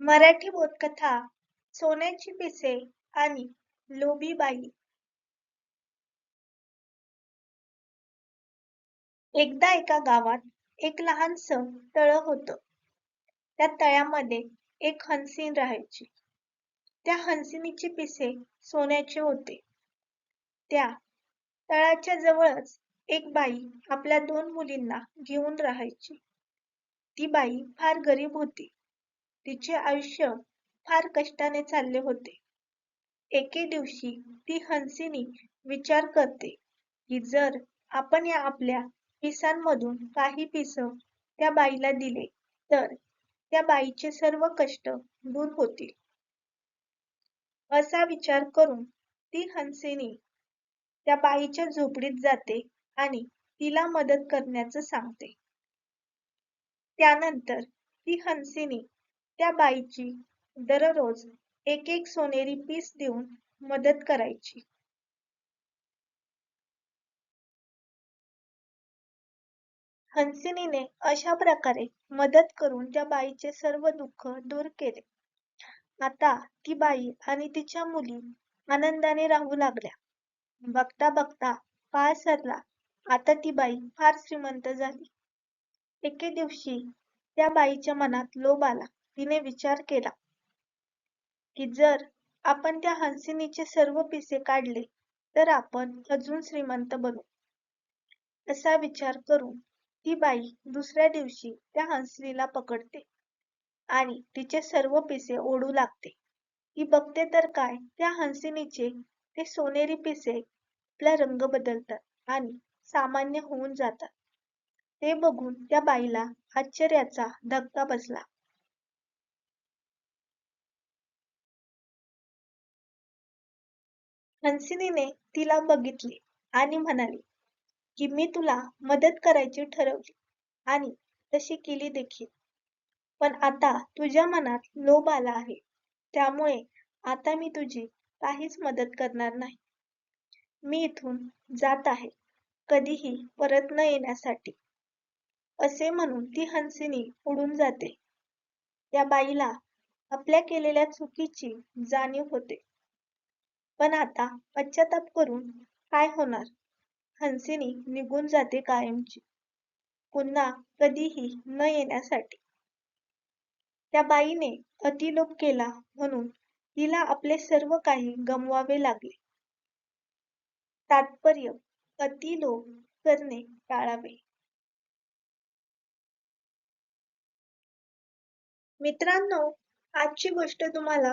मराठी बोधकथा सोन्याची पिसे आणि लोबी बाई एकदा एका गावात एक लहानस तळ होत. त्या तळ्यामध्ये एक हंसीन राहायची. त्या हंसिनीचे पिसे सोन्याचे होते. त्या तळाच्या जवळच एक बाई आपल्या दोन मुलींना घेऊन राहायची. ती बाई फार गरीब होती. तिचे आयुष्य फार कष्टाने चालले होते. एके दिवशी ती हंसिनी विचार करते की जर आपण या आपल्या पिसांमधून काही पिस त्या बाईला दिले तर त्या बाईचे सर्व कष्ट दूर होतील. असा विचार करून ती हंसिनी त्या बाईच्या झोपडीत जाते आणि तिला मदत करण्याचं सांगते. त्यानंतर ती हंसिनी त्या बाईची दररोज एक एक सोनेरी पीस देऊन मदत करायची. हंसिनीने अशा प्रकारे मदत करून त्या बाईचे सर्व दुःख दूर केले. आता ती बाई आणि तिच्या मुली आनंदाने राहू लागल्या. बघता बघता काळ सरला. आता ती बाई फार श्रीमंत झाली. एके दिवशी त्या बाईच्या मनात लोभ आला. तिने विचार केला. की जर आपण त्या हंसिनीचे सर्व पिसे काढले तर आपण अजून श्रीमंत बनू. असा विचार करून ती बाई दुसऱ्या दिवशी त्या हंसिनीला पकडते आणि तिचे सर्व पिसे ओढू लागते. ती बघते तर काय त्या हंसिनीचे ते सोनेरी पिसे आपला रंग बदलतात आणि सामान्य होऊन जातात ते बघून त्या बाईला आश्चर्याचा धक्का बसला. हंसिनीने तिला बघितले आणि म्हणाली की मी तुला मदत करायची ठरवली आणि तशी केली देखील. पण आता तुझ्या मनात लोभ आला आहे. त्यामुळे आता मी तुझी काहीच मदत करणार नाही. मी इथून जात आहे. कधीही परत न येण्यासाठी. असे म्हणून ती हंसिनी उडून जाते. त्या बाईला आपल्या केलेल्या चुकीची जाणीव होते. पण आता पश्चाताप करून काय होणार? हंसिनी निघून जाते कायमची. पुन्हा कधीही न येण्यासाठी. त्या बाईने अतिलोभ केला म्हणून तिला आपले सर्व काही गमवावे लागले. तात्पर्य अतिलोभ करणे टाळावे. मित्रांनो आजची गोष्ट तुम्हाला